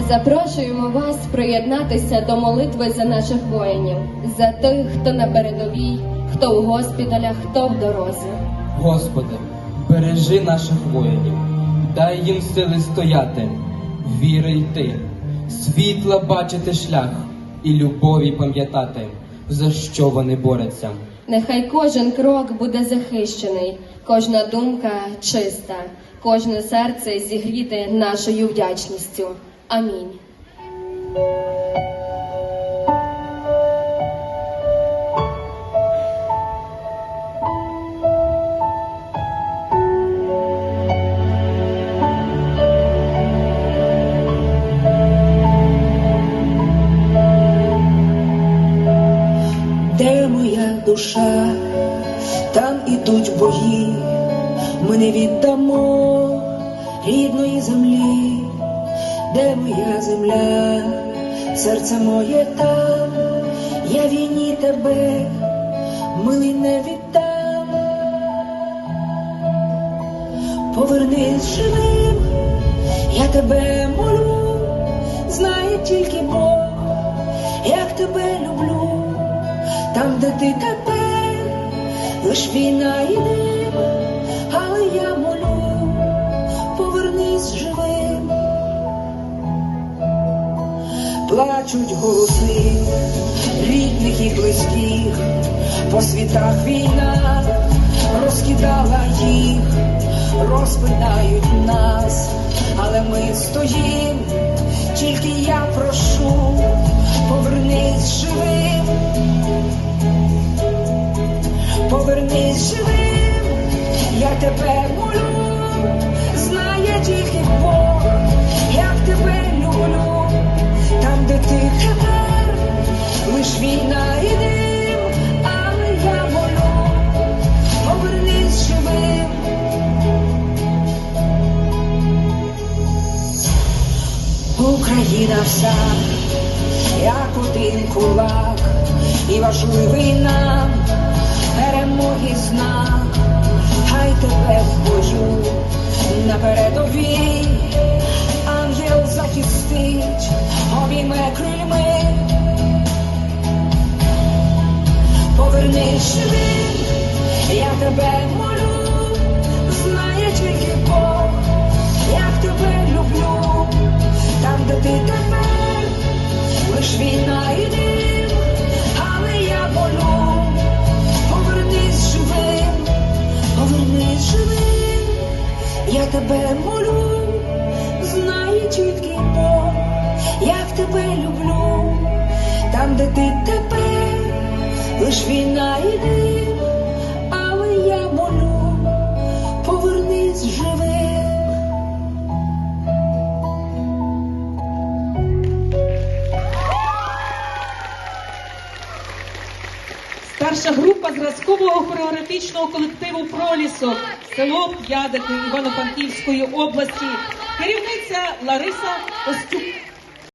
Запрошуємо вас приєднатися до молитви за наших воїнів, за тих, хто на передовій, хто у госпіталях, хто в дорозі. Господи, бережи наших воїнів, дай їм сили стояти, віри йти, світла бачити шлях і любові пам'ятати, за що вони борються. Нехай кожен крок буде захищений, кожна думка чиста, кожне серце зігріте нашою вдячністю. Амінь. Де моя душа, там ідуть бої, ми не віддамо рідної землі, де моя земля, серце моє там, я війні тебе, милий не віддам. Повернись живим, я тебе молю, знає тільки Бог, як тебе люблю. Там, де ти тепер, лиш війна і Плачуть голоси рідних і близьких, по світах війна розкидала їх, розпинають нас, але ми стоїм, тільки я прошу, повернись живим. Повернись живим, я тебе молю, знає тільки Бог, Україна вся, як один кулак, і важливий нам перемоги знак, хай тебе в бою на ангел захистить, обійме крильми, повернись живим, я тебе молю, тебе молю, знає чіткий Бог, як тебе люблю, там, де ти тепер, лиш війна і Старша група зразкового хореографічного колективу Пролісок, село П'ядики Івано-Франківської області, керівниця Лариса Остюк.